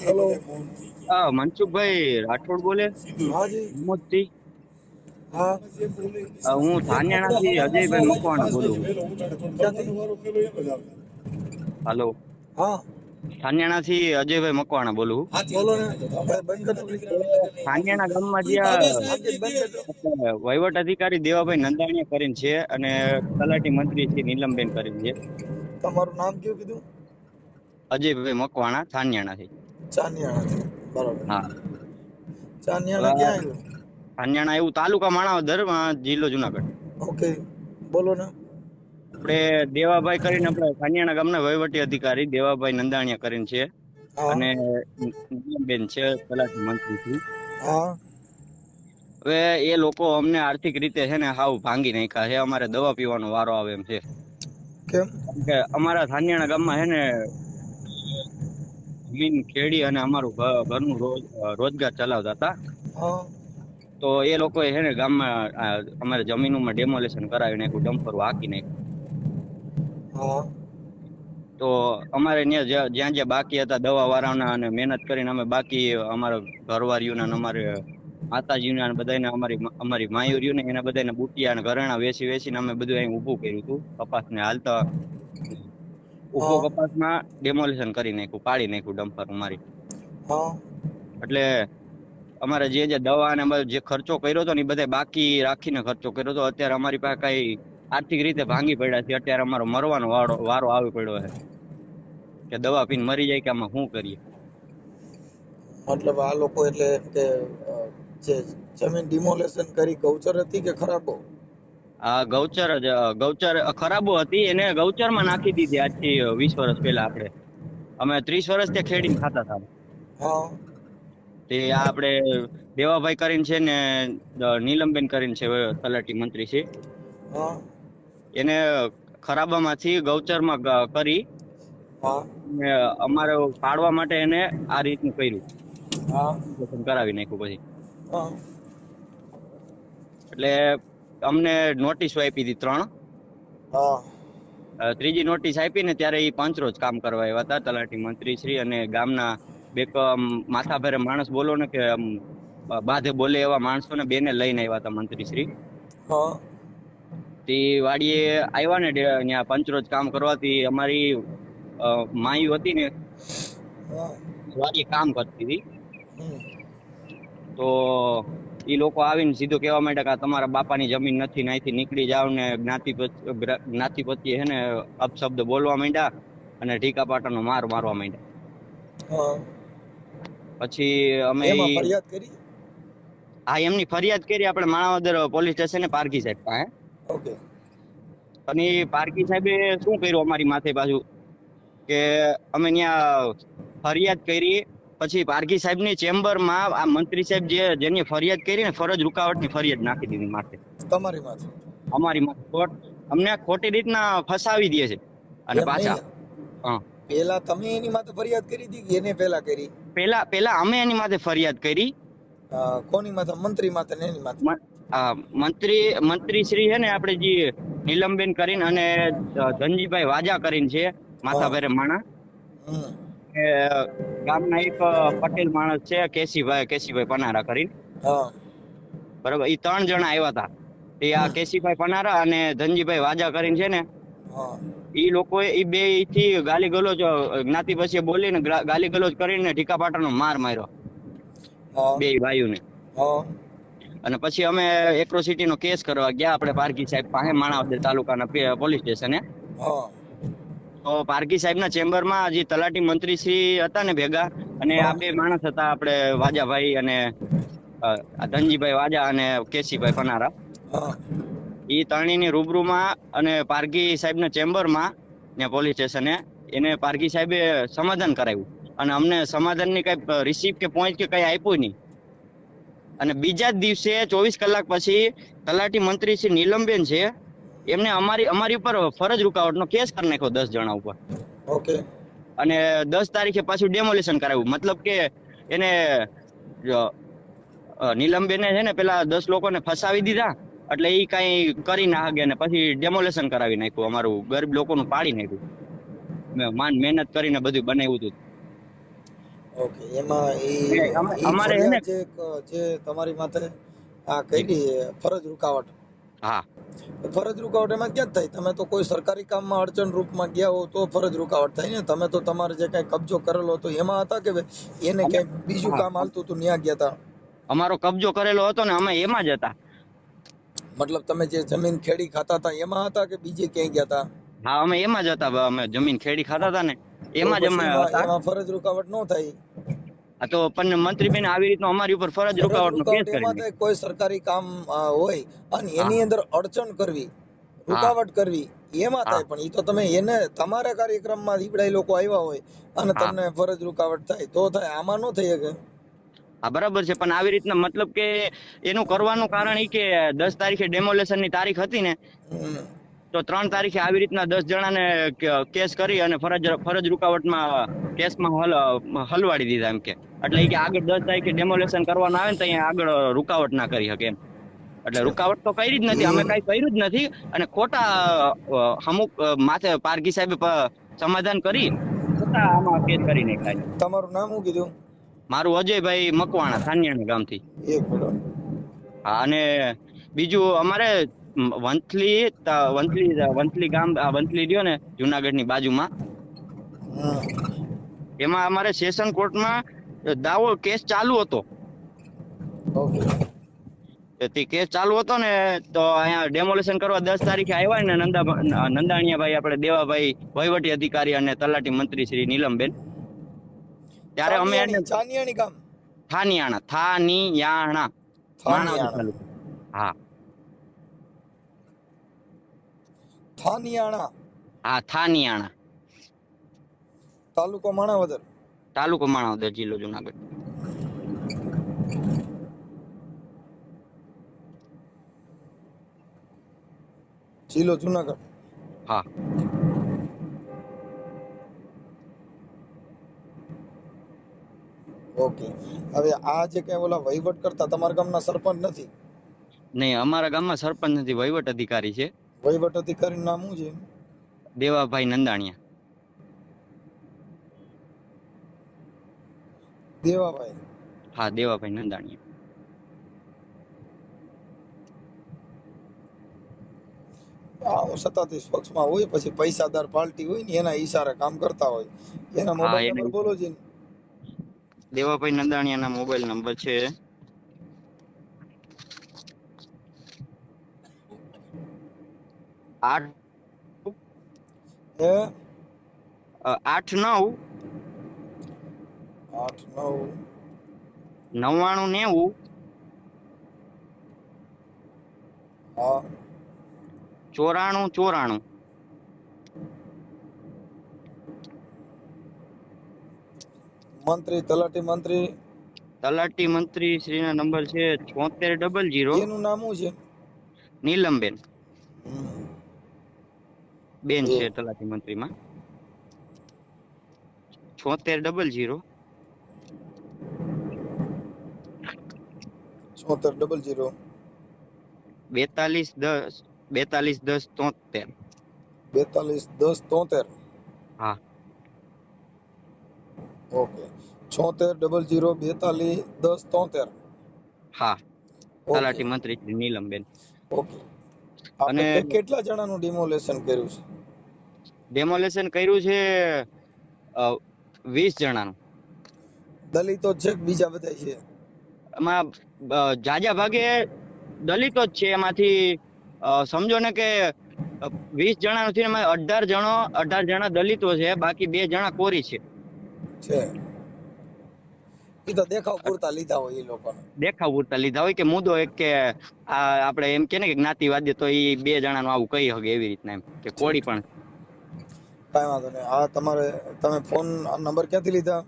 Hello હા મનસુખભાઈ રાઠોડ બોલે? મોજથી. હા. હું ધાન્યાણાથી અજયભાઈ મકવાણા બોલું હેલો. હા. ધાન્યાણાથી અજયભાઈ મકવાણા બોલું. ધાન્યાણા ગામમાં જ્યાં વહીવટ અધિકારી દેવાભાઈ નંદાણીયા કરીને છે અને તલાટી મંત્રી શ્રી નીલમબેન કરીને છે. તમારું નામ કયું કીધું? અજયભાઈ મકવાણા ધાન્યાણાથી ચાનિયાણા બરોબર. હા. ચાનિયાણા ક્યાં આવ્યું થાનિયાણા એવું તાલુકા માણાવદર જિલ્લો જુનાગઢ. ઓકે. બોલો ને. આપણે દેવાભાઈ કરીને આપણે થાનિયાણા ગામના વહીવટી અધિકારી દેવાભાઈ નંદાણીયા કરીને છે. અને બેન છે તલાટી મંત્રી હા. હવે એ લોકો અમને આર્થિક રીતે છે ને હાવ ભાંગી નાખ્યા છે. અમારે દવા પીવાનો વારો આવે એમ છે. કેમ? કે અમારા થાનિયાણા ગામમાં છે ને જમીન ખેડી અને અમારું ઘરનું રોજગાર ચલાવતા હતા. તો એ લોકો છે ને ગામમાં અમારે જમીનોમાં ડેમોલેશન કરાવી નાખ્યું ડમ્પર હાકી નાખ્યું. તો અમારે ત્યાં જ્યાં જ્યાં બાકી હતા દવા વાળાના અને મહેનત કરીને અમે બાકી અમારા ઘરવાળીઓના અમારે માતાજીના ને બધાને અમારી અમારી માયુરીઓને એના બધાને બુટિયા અને ઘરેણા વેચી વેચીને અમે બધું અહીં ઊભું કર્યું હતું. કપાસને હાલતા હા. કપાસમાં ડેમોલિશન કરી નાખ્યું પાડી નાખ્યું ડમ્પર મારી એટલે અમારે જે જે દવા ને જે ખર્ચો કર્યો હતો ને એ બધા બાકી રાખીને ખર્ચો કર્યો હતો. અત્યારે અમારી પાસે કઈ આર્થિક રીતે ભાંગી પડ્યા છે. અત્યારે અમારો મરવાનો વારો વારો આવી પડ્યો છે. કે દવા પીને મરી જાય કે આમાં શું કરીએ? મતલબ આ લોકો એટલે કે જે જમીન ડિમોલેશન કરી ગૌચર હતી કે ખરાબો ગૌચર જ ગૌચર ખરાબો હતી એને ગૌચરમાં નાખી દીધી આજથી વીસ વર્ષ પહેલા આપણે. અમે ત્રીસ વર્ષ ત્યાં ખેડીને ખાતા હતા. તે આપણે દેવાભાઈ કરીને છે ને નીલમબેન કરીને છે તલાટી મંત્રી છે. એને ખરાબામાંથી ગૌચરમાં કરી અમારે પાડવા માટે એને આ રીતનું કર્યું. કરાવી નાખ્યું પછી. એટલે અમને નોટિસ આપી હતી ત્રણ. ત્રીજી નોટિસ આપી ને ત્યારે એ પાંચરોજ કામ કરવા આવ્યા હતા તલાટી મંત્રી શ્રી અને ગામના બે માથા ભારે માણસ બોલો ને કે બાધે બોલે એવા માણસોને બેને લઈને આવ્યા હતા મંત્રી શ્રી. તે વાડીએ આવ્યા ને ત્યાં પંચરોજ કામ કરવાથી અમારી માયુ હતી ને વાડીએ કામ કરતી હતી. તો એ લોકો આવીને સીધું કહેવા માંડ્યા કે તમારા બાપાની જમીન નથી ને અહીંથી નીકળી જાવ ને જ્ઞાતિ પત- ગ્ર- જ્ઞાતિ પ્રત્યે હે ને અપશબ્દ બોલવા માંડ્યા અને ઢીકા પાટાનો માર મારવા માંડ્યા. પછી અમે ફરિયાદ કરી? હા એમની ફરિયાદ કરી આપણે માણાવદર પોલીસ સ્ટેશને પારકી સાહેબ પાસે. ઓકે. અને પારકી સાહેબે શું કર્યું અમારી માથે પાછું કે અમે ત્યાં ફરિયાદ કરી પછી પારકી સાહેબની ચેમ્બરમાં આ મંત્રી સાહેબ જે જેની ફરિયાદ કરી ને ફરજ રૂકાવટની ફરિયાદ નાખી દીધી માથે. તમારી માથે? અમારી માથે. કોર્ટ અમને ખોટી રીતના ફસાવી દે છે. અને પાછા હા. પેલા તમે એની માથે ફરિયાદ કરી હતી કે એને પેલા કરી? પેલા પેલા અમે એની માથે ફરિયાદ કરી. કોની માથે? મંત્રી માથે ને એની માથે? મંત્રી મંત્રી શ્રી છે ને આપણે જે નીલમબેન કરીને અને ધનજીભાઈ વાજા કરીને છે માથાભાઈ માણા હમ. એ ગામના એક પટેલ માણસ છે કેસીભાઈ કેસીભાઈ પનારા કરીને. બરાબર એ ત્રણ જણા આવ્યા હતા એ આ કેસીભાઈ પનારા અને ધનજીભાઈ વાજા કરીને છે ને એ લોકો એ બેથી ગાલી ગલોજ જ્ઞાતિ પછી બોલીને ગાલી ગલોજ કરીને ઢીકા પાટાનો માર માર્યો. બે ભાઈઓને. અને પછી અમે એક્રોસિટી નો કેસ કરવા ગયા આપણે પારકી સાહેબ પાસે માણાવદર તાલુકાના પોલીસ સ્ટેશને. તો પારકી સાહેબના ચેમ્બરમાં જે તલાટી મંત્રી શ્રી હતા ને ભેગા અને આ બે માણસ હતા આપણે વાજાભાઈ અને ધનજીભાઈ વાજા અને કેસીભાઈ હા. ઈ ત્રણેયની રૂબરૂમાં અને પારકી સાહેબના ચેમ્બરમાં ને પોલીસ સ્ટેશને એને પારકી સાહેબે સમાધાન કરાવ્યું. અને અમને સમાધાનની કઈ રિસીપ્ટ કે પોઈન્ટ કે કઈ આપ્યું નહીં. અને બીજા જ દિવસે ચોવીસ કલાક પછી તલાટી મંત્રી શ્રી નીલમબેન છે એમને અમારી અમારી ઉપર ફરજ રૂકાવટનો કેસ કરી નાખ્યો દસ જણા ઉપર. ઓકે. અને દસ તારીખે પાછું ડેમોલેશન કરાવ્યું. મતલબ કે એને નીલમબેને છે ને પેલા દસ લોકોને ફસાવી દીધા એટલે એ કઈ કરી ના હગે ને પછી ડેમોલેશન કરાવી નાખ્યું અમારું ગરીબ લોકોનું પાડી નાખ્યું. માન મહેનત કરીને બધું બનાવ્યું હતું. ઓકે એમાં એ અમારે છે ને જે તમારી માથે આ કઈ ફરજ રૂકાવટ. હા. ફરજ રૂકાવટ એમાં ક્યાં થાય? તમે તો કોઈ સરકારી કામમાં અડચણ રૂપમાં ગયા હો તો ફરજ રૂકાવટ થાય ને. તમે તો તમારે જે કઈ કબજો કરેલો હતો એમાં હતા કે એને કઈ બીજું કામ હાલતું હતું ત્યાં ગયા હતા અમારો કબજો કરેલો હતો ને અમે એમાં જ હતા. મતલબ તમે જે જમીન ખેડી ખાતા હતા એમાં હતા કે બીજે ક્યાંય ગયા હતા હા અમે એમાં જ હતા અમે જમીન ખેડી ખાતા હતા ને. એમાં જ અમે હતા. એમાં ફરજ રૂકાવટ ન થાય તો પણ મંત્રીબેન આવી રીતનો અમારી ઉપર ફરજ રૂકાવટનો કેસ કરી કોઈ સરકારી કામ હોય અને એની અંદર અડચણ કરવી રૂકાવટ કરવી એમાં થાય પણ એ તો તમે એને તમારા કાર્યક્રમમાં દીપડાઈ લોકો આવ્યા હોય અને. તમને ફરજ રૂકાવટ થાય તો થાય આમાં ન થઈ શકે. હા બરાબર છે પણ આવી રીતના મતલબ કે એનું કરવાનું કારણ એ કે દસ તારીખે ડેમોલેશનની તારીખ હતી ને. તો ત્રણ તારીખે આવી રીતના દસ જણાને કેસ કરી અને ફરજ ફરજ રૂકાવટમાં કેસમાં હલ હલવાડી દીધા એમ કે. એટલે કે આગળ દસ તારીખે ડેમોલેશન કરવાનું આવે ને તો અહીંયા આગળ રૂકાવટ ના કરી શકે એમ. એટલે રૂકાવટ તો કરી જ નથી અમે કઈ કર્યું જ નથી. અને ખોટા અમુક માથે પારકી સાહેબે સમાધાન કરી ખોટા આમાં કેસ કરી નાખ્યા. તમારું નામ શું કીધું? મારું અજયભાઈ મકવાણા થાનિયાણા ગામથી. એક મિનિટ. હા અને બીજું અમારે વંથલી વંથલી વંથલી ગામ વંથલી રહ્યો ને જુનાગઢની બાજુમાં. એમાં અમારે સેશન કોર્ટમાં દાવો કેસ ચાલુ હતો. તે કેસ ચાલુ હતો ને તો અહીંયા ડેમોલેશન કરવા દસ તારીખે આવ્યા ને નંદા નંદાણીયાભાઈ આપણે દેવાભાઈ વહીવટી અધિકારી અને તલાટી મંત્રી શ્રી નીલમબેન. ત્યારે અમે થાનિયાણા થાનિયાણા થાનિયાણા હા. થાનિયાણા. હા થાનિયાણા. તાલુકો માણાવદર. તાલુકો માણાવદર જિલ્લો જુનાગઢ. જિલ્લો જુનાગઢ. હા. ઓકે. હવે આ જે કઈ ઓલા વહીવટ કરતા તમારા ગામના સરપંચ નથી? નહીં અમારા ગામમાં સરપંચ નથી વહીવટ અધિકારી છે. વહીવટ અધિકારી નામ શું છે દેવાભાઈ નંદાણીયા. દેવાભાઈ. હા દેવાભાઈ નંદાણીયા. આવો સત્તાધીશ પક્ષમાં હોય પછી પૈસાદાર પાર્ટી હોય ને એના ઈશારે કામ કરતા હોય. એના મોબાઈલ નંબર બોલો જી દેવાભાઈ નંદાણીયાના મોબાઈલ નંબર છે આઠ આઠ નવ આઠ નવ. નવ્વાણું નેવું હા. ચોરાણું ચોરાણું. મંત્રી તલાટી મંત્રી? તલાટી મંત્રી શ્રીના નંબર છે છોતેર ડબલ જીરો એનું નામ શું છે? નીલમબેન. હમ. બેન છે તલાટી મંત્રીમાં. છોતેર ડબલ જીરો. છોતેર ડબલ જીરો. બેતાલીસ દસ બેતાલીસ દસ તોતેર. બેતાલીસ દસ તોતેર. હા. ઓકે. છોતેર ડબલ જીરો બેતાલીસ દસ તોતેર. હા. તલાટી મંત્રી નીલમ નીલમબેન. ઓકે. અને- કેટલા જણાનું ડિમોલેશન કર્યું છે? ડેમોલેશન કર્યું છે વીસ જણાનું. દલિતો છે બીજા બધા છે? એમાં જાજા ભાગે દલિતો જ છે એમાંથી. સમજો ને કે વીસ જણા નથી એમાં અઢાર જણો અઢાર જણા દલિતો છે બાકી બે જણા કોરી છે. છે. એ તો દેખાવ પૂરતા લીધા હોય એ લોકો દેખાવ પૂરતા લીધા હોય કે મુદ્દો એક કે આ આપણે એમ કે ને કે જ્ઞાતિવાદી તો એ બે જણાનું આવું કહી શકે એવી રીતના એમ કે કોળી પણ કાંઈ વાંધો નહીં. આ તમારે તમે ફોન નંબર ક્યાંથી લીધા?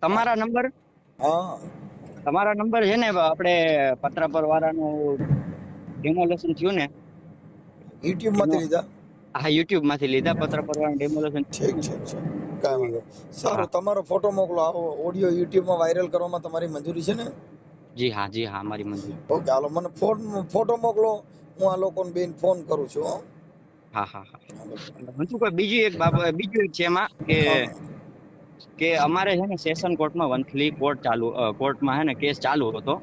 તમારા નંબર? હા. તમારા નંબર છે ને આપણે પત્રાપર વાળાનું ડેમોલેશન થયું ને? યુટ્યુબમાંથી લીધા? હા યુટ્યુબમાંથી લીધા પત્રાપર વાળાનું ડેમોલેશન ઠીક છે કઈ વાંધો. સારું તમારો ફોટો મોકલો. ઓડિયો યુટ્યુબમાં વાયરલ કરવામાં તમારી મંજૂરી છે ને? જી હા જી હા મારી મંજૂરી. ઓકે હાલો મને ફોન ફોટો મોકલો. હું આ લોકોને બેન ફોન કરું છું હો. હા હા. હા હજુ બીજી એક બાબત બીજું એક છે એમાં કે કે અમારે છે ને સેશન કોર્ટમાં વંથલી કોર્ટ ચાલુ કોર્ટમાં છે ને કેસ ચાલુ હતો.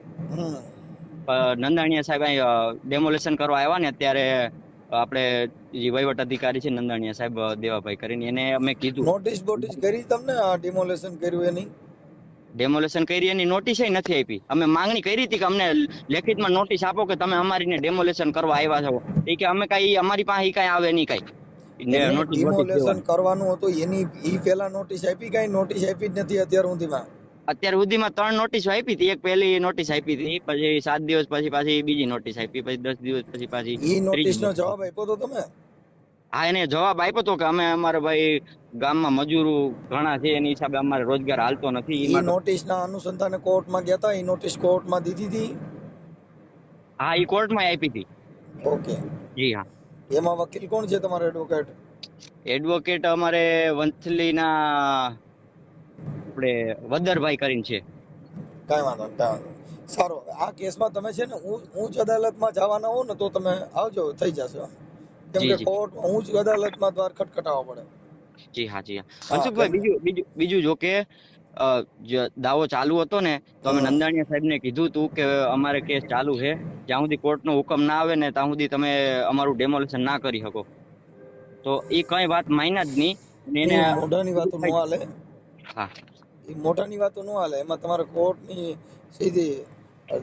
નંદાણીયા સાહેબ અહીં ડેમોલેશન કરવા આવ્યા ને ત્યારે આપણે જે વહીવટ અધિકારી છે નંદાણીયા સાહેબ દેવાભાઈ કરીને એને અમે કીધું. નોટિસ બોટિસ કરી તમને આ ડિમોલેશન કર્યું એની? ડેમોલેશન કરી એની નોટિસ નથી આપી. અમે માંગણી કરી હતી કે અમને લેખિતમાં નોટિસ આપો કે તમે અમારીને ડેમોલેશન કરવા આવ્યા છો. એ કે અમે કઈ અમારી પાસે કાંઈ આવે નહીં કાંઈ. ડિમોલેશન. કરવાનું હતું એની ઈ પહેલા નોટિસ આપી કઈ નોટિસ આપી જ નથી અત્યાર સુધીમાં? અત્યાર સુધીમાં ત્રણ નોટિસ આપી હતી એક પહેલી નોટિસ આપી હતી પછી સાત દિવસ પછી પાછી બીજી નોટિસ આપી પછી દસ દિવસ પછી પાછી ઈ નોટિસ નો જવાબ આપ્યો તો તમે? હા એને જવાબ આપ્યો તો કે અમે અમારે ભાઈ ગામમાં મજૂરો ઘણા છે એની હિસાબે અમારે રોજગાર હાલતો નથી એ ઈ નોટિસ ના અનુસંધાને કોર્ટમાં ગયા હતા એ નોટિસ કોર્ટમાં દીધી હતી હા એ કોર્ટમાં આપી હતી ઓકે. જી હા. એમાં વકીલ કોણ છે તમારો એડવોકેટ એડવોકેટ અમારે વંથલીના આપણે વદરભાઈ કરીને છે. કાંઈ વાંધો કાંઈ સારું આ કેસમાં તમે છે ને ઉચ્ચ અદાલતમાં જવાના હો ને તો તમે આવજો થઈ જશે. કેમ કે. કોર્ટ ઉચ્ચ અદાલતમાં દ્વાર ખટખટાવવા પડે. જી હા જી હા. હા, મનસુખભાઈ બીજું બીજું બીજું જો કે દાવો ચાલુ હતો ને તો અમે. નંદાણીયા સાહેબને કીધું હતું કે અમારે કેસ ચાલુ છે. જ્યાં સુધી કોર્ટનો હુકમ ના આવે ને ત્યાં સુધી તમે અમારું ડેમોલેશન ના કરી શકો. તો એ કઈ વાત માન્યા જ નહીં. એને મોઢાની વાતો ન હાલે. હા. એ મોઢાની વાતો ન હાલે. એમાં તમારે કોર્ટની સીધી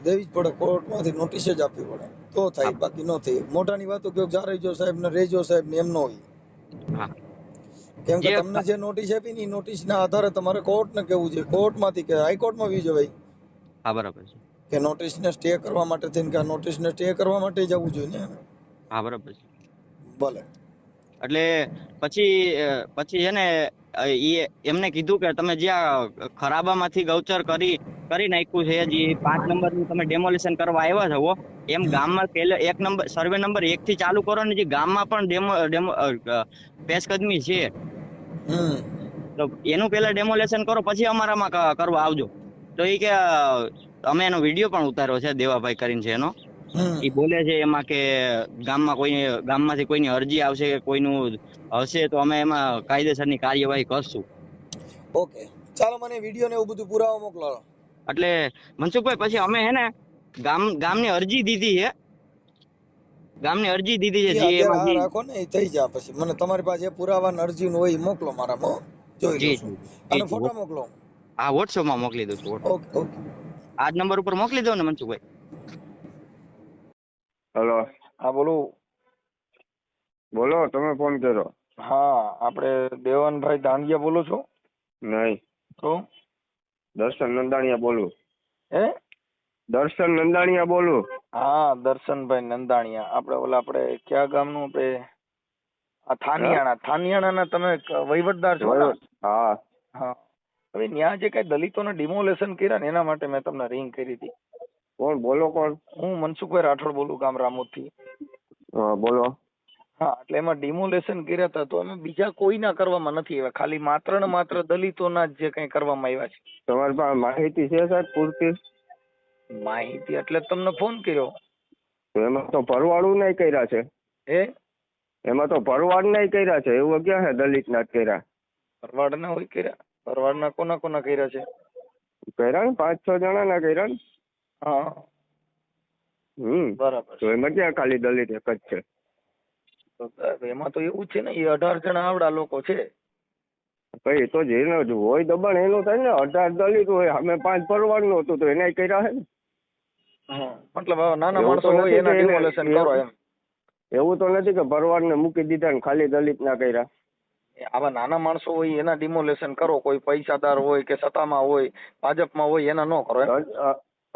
દેવી જ પડે કોર્ટમાંથી નોટિસ જ આપવી પડે. તો થાય. બાકી ન થાય. મોઢાની વાતો કયો જા રહેજો સાહેબ ને રેજો સાહેબ ને એમ ન હોય. કેમ કે તમને જે નોટિસ આપી ને નોટિસ ના આધારે તમારે કોર્ટ ને કેવું છે? કોર્ટમાંથી કે હાઈકોર્ટમાં વી ભાઈ હા બરાબર છે. કે નોટિસ ને સ્ટે કરવા માટે થઈને કે નોટિસ ને સ્ટે કરવા માટે જવું જોઈએ ને હા બરાબર છે. ભલે. એટલે પછી પછી છે ને ઈ એમને કીધું કે તમે જ્યાં ખરાબામાંથી ગૌચર કરી કરી નાખ્યું છે જે પાંચ નંબરનું તમે ડેમોલિશન કરવા આવ્યા છો એમ ગામમાં પેલે એક નંબર સર્વે નંબર એક થી ચાલુ કરો ને જે ગામમાં પણ ડેમો ડેમો પેશકદમી છે. તો એનું પેલા ડેમોલેશન કરો પછી અમારામાં કરવા આવજો. તો એ કે અમે એનો વીડિયો પણ ઉતાર્યો છે દેવાભાઈ કરીને છે એનો. એ બોલે છે એમાં કે ગામમાં કોઈ ગામમાંથી કોઈની અરજી આવશે કે કોઈનું હશે તો અમે એમાં કાયદેસરની કાર્યવાહી કરશું. ઓકે ચાલો મને વીડિયો ને એવું બધું પુરાવો મોકલો. એટલે મનસુખભાઈ પછી અમે હે ને ગામ ગામની અરજી દીધી છે. ગામની અરજી દીધી છે જે એમાં રાખો ને એ થઈ જાય પછી. મને તમારી પાસે પુરાવા ને અરજી નું હોય મોકલો મારામાં જોઈ લઉં અને ફોટો મોકલો. હા વોટ્સઅપમાં મોકલી દઉં છું ઓકે ઓકે આ જ નંબર ઉપર મોકલી દો ને મનસુખભાઈ. હલો. હા બોલું. બોલો તમે ફોન કર્યો. હા આપણે દેવાનભાઈ દાંડિયા બોલો છો? નહીં. તો? દર્શન નંદાણીયા બોલું. હે? દર્શન નંદાણીયા બોલું. હા દર્શનભાઈ નંદાણીયા. આપણે ઓલા આપણે કયા ગામનું આપણે? આ થાનિયાણા. થાનિયાણાના તમે વહીવટદાર છો હા. હા. હવે ત્યાં જે કઈ દલિતોને ડિમોલેશન કર્યા ને એના માટે મેં તમને રિંગ કરી હતી. કોણ? બોલો કોણ? હું મનસુખભાઈ રાઠોડ બોલું ગામ રામોદથી. હા બોલો. હા એટલે એમાં ડિમોલેશન કર્યા હતા તો અમે બીજા કોઈના કરવામાં નથી આવ્યા. ખાલી માત્ર ને માત્ર દલિતોના જ જે કઈ કરવામાં આવ્યા છે. તમારી પાસે માહિતી છે સાહેબ પૂરતી? માહિતી એટલે તમને ફોન કર્યો. તો એમાં તો ભરવાડું નહીં કર્યા છે. એ એમાં તો ભરવાડ નહીં કર્યા છે એવું ક્યાં છે દલિત ના કર્યા? ભરવાડ ના હોય કર્યા? ભરવાડ ના કોના કોના કર્યા છે? કર્યા ને પાંચ છ જણા ના કર્યા ને? હા. હમ. બરાબર. તો એમાં ક્યાં ખાલી દલિત એક જ છે? એમાં તો એવું છે ને એ અઢાર જણા આવડા લોકો છે. કઈ તો જેનો જ હોય દબાણ એનું થાય ને અઢાર દલિત હોય અમે પાંચ ભરવાડનું હતું તો એને કર્યા છે ને? મતલબ આવા નાના એવું તો માણસો હોય નથી એના કે ડિમોલેશન કરો એમ. એવું તો નથી કે ભરવાડ ને મૂકી દીધા ને ખાલી દલિત ના કર્યા. આવા નાના માણસો હોય એના ડિમોલેશન કરો કોઈ પૈસાદાર હોય કે સત્તામાં હોય ભાજપમાં હોય એના ન કરો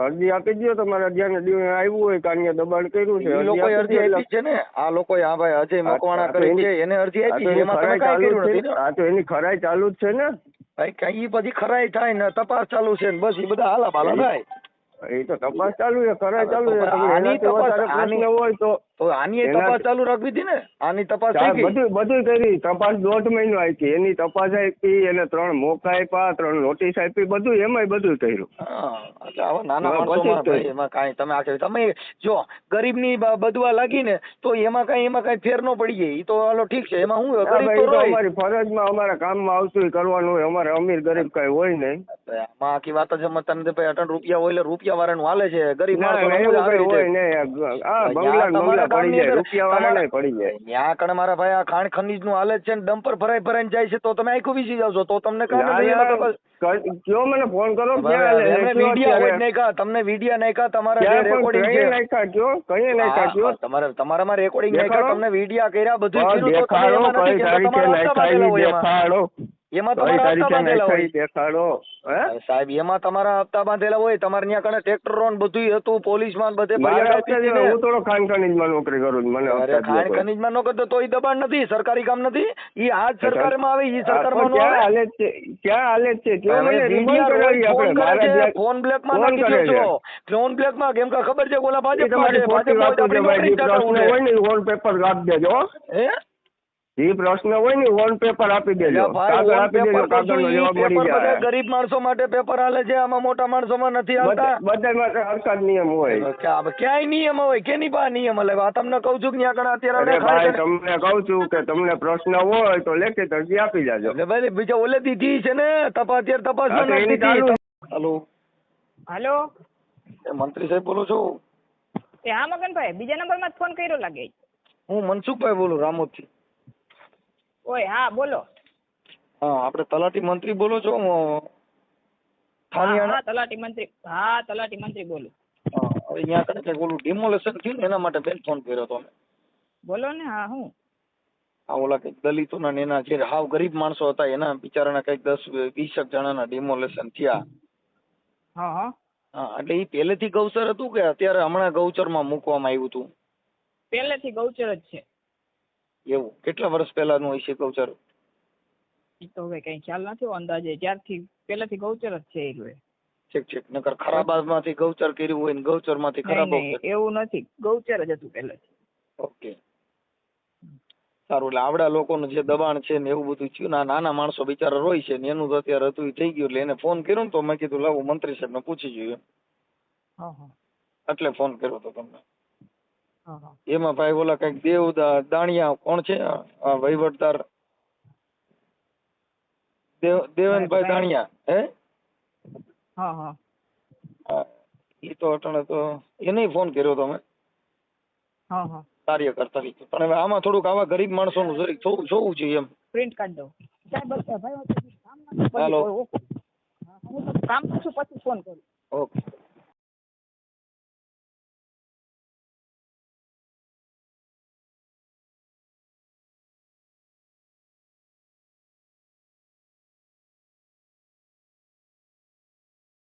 અરજી આપી દો તમારે દિવસે આવ્યું હોય કાન્ય દબાણ કર્યું છે લોકોએ અરજી આપી છે ને? આ લોકો આ ભાઈ અજય મકવાણા કરી છે એને અરજી આપી એમાં તમે કાંઈ ચાલુ કર્યું નથી આ તો એની ખરાઈ ચાલુ જ છે ને? ભાઈ કઈ બધી ખરાઈ થાય ને તપાસ ચાલુ છે ને બસ એ બધા હાલા બાલા થાય. એ તો તપાસ ચાલુ છે ખરાઈ ચાલુ છે. આની તપાસ- હોય તો આની તપાસ ચાલુ રાખવી હતી ને? આની તપાસ બધું બધું કરી. તપાસ દોઢ મહિનો આપી. એની તપાસ આપી એને ત્રણ મોકા આપ્યા ત્રણ નોટિસ આપી બધું એમાંય બધું કર્યું. એટલે નાના માણસો. એમાં કાંઈ તમે આ તમે જો ગરીબની બદવા લાગી ને તો એમાં કાંઈ એમાં કાંઈ ફેર ન પડી જાય. એ તો હાલો ઠીક છે. એમાં હું ગરીબ તો અમારી ફરજમાં અમારા કામમાં આવતું કરવાનું હોય અમારે અમીર ગરીબ કઈ હોય નહીં. આમાં આખી વાત જ એમાં તમને ભાઈ અટણ રૂપિયા હોય એટલે રૂપિયા વાળાનું હાલે છે. ગરીબ ના ના, કઈ હોય? નહીં. આ બંગલા. પડી જાય રૂપિયા વાળા પડી જાય. ત્યાં કણ મારા ભાઈ આ ખાણ ખનીજનું હાલે છે ને ડમ્પર ભરાઈ ભરાઈ જાય છે તો તમે આખું વીસી જાવ છો તો તમને કયો મને ફોન કરો વિડિયા તમને વિડિયા નાખ્યા તમારા રેકોર્ડિંગ કઈ નાખ્યા તમારે તમારામાં રેકોર્ડિંગ. નાખ્યા તમને વિડિયા કર્યા બધું દેખાડો કઈ તારીખે નાખ્યા. દેખાડો. એમાં તમારા હપ્તા બાંધેલા હોય. દેખાડો સાહેબ એમાં તમારા હપ્તા બાંધેલા હોય તમારે ત્યાં કણે ટ્રેક્ટરો ને બધું હતું બધે અત્યારે હતી ને. હું થોડો ખાણ ખનીજમાં નોકરી કરું મને અરે ખાણ ખનીજમાં નોકરી તો એ દબાણ નથી સરકારી કામ નથી. ઈ આ જ સરકાર- માં આવે ઈ સરકારમાં ક્યાં હાલે છે? ક્યાં હાલે છે? ફોન ફોન બ્લેકમાં ફોન નાખી દો ફોન બ્લેકમાં કેમ કે ખબર છે ઓલા ફોન ભાજપમાં છે ખોટી ભાજપમાં હોય તો વાતો આપણી છે નોકરી ભાઈ. જે જ પ્રશ્ન કાઢવું હોય ને વોલ પેપર આપી દેજો હો. છે પ્રશ્ન હોય ને ઓન પેપર આપી દેજો. કાગળ આપી દેજો કાગળનો જવાબ મળી જાય. ગરીબ માણસો માટે પેપર હાલે છે આમાં મોટા માણસોમાં નથી આવતા બધા માટે હરકત નિયમ હોય. ક્યાંય નિયમ હોય કેની પા નિયમ હલે? આ તમને કહું છું કે ત્યાં કણે અત્યારે ભાઈ તમને કહું છું કે તમને પ્રશ્ન હોય તો લેખિત અરજી આપી જાજો એટલે ભાઈ બીજા ઓલે દીધી છે ને તપાસ અત્યારે તપાસ હેલો. હેલો. મંત્રી સાહેબ બોલો છો. હા મગનભાઈ બીજા નંબરમાં માં ફોન કર્યો લાગે. હું મનસુખભાઈ બોલું રામોદથી. ઓય હા બોલો. હા આપણે તલાટી મંત્રી બોલો છો હા? તલાટી મંત્રી હા તલાટી મંત્રી બોલું. હવે અહીંયા કને કંઈક ઓલું ડિમોલેશન થયું ને એના માટે બેન ફોન કર્યો હતો બોલો ને હા હું? આ ઓલા કંઈક દલિતો ના એના જે હાવ ગરીબ માણસો હતા એના બિચારાના કંઈક દસ વીસેક જણાના ડિમોલેશન થયા. હા હા. હા એટલે એ પહેલેથી ગૌચર હતું કે અત્યારે હમણાં ગૌચરમાં મૂકવામાં આવ્યું હતું? પહેલેથી ગૌચર જ છે. એવું? કેટલા વર્ષ પહેલાનું હશે ગૌચર? એ તો હવે કઈ ખ્યાલ નથી અંદાજે. ત્યારથી પહેલાથી ગૌચર જ છે એ. ઠીક ઠીક. નકર ખરાબાદમાંથી ગૌચર કર્યું હોય ને ગૌચરમાંથી ખરાબ એવું નથી. ગૌચર જ હતું પહેલાથી. ઓકે. સારું એટલે આવડા લોકોનું જે દબાણ છે ને એવું બધું થયું ના નાના માણસો બિચારા રોય છે ને એનું તો અત્યારે હતું થઈ ગયું. એટલે એને ફોન કર્યો ને તો મેં કીધું લાવું મંત્રી સાહેબને પૂછી જોઈએ. હા હા. એટલે ફોન કર્યો તો તમને. એમાં ભાઈ ઓલા કંઈક દેવ દાણિયા કોણ છે? વહીવટદાર દેવ દેવનભાઈ દાણિયા હે? હા ઈ તો અટાણે તો એને ફોન કર્યો તો મેં હા હા. કાર્યકર્તા તરીકે પણ હવે આમાં થોડુંક આવા ગરીબ માણસોનું જરીક જોવું જોવું જોઈએ એમ. પ્રિન્ટ કાઢ હું કામ પછી ફોન કરું. ઓકે.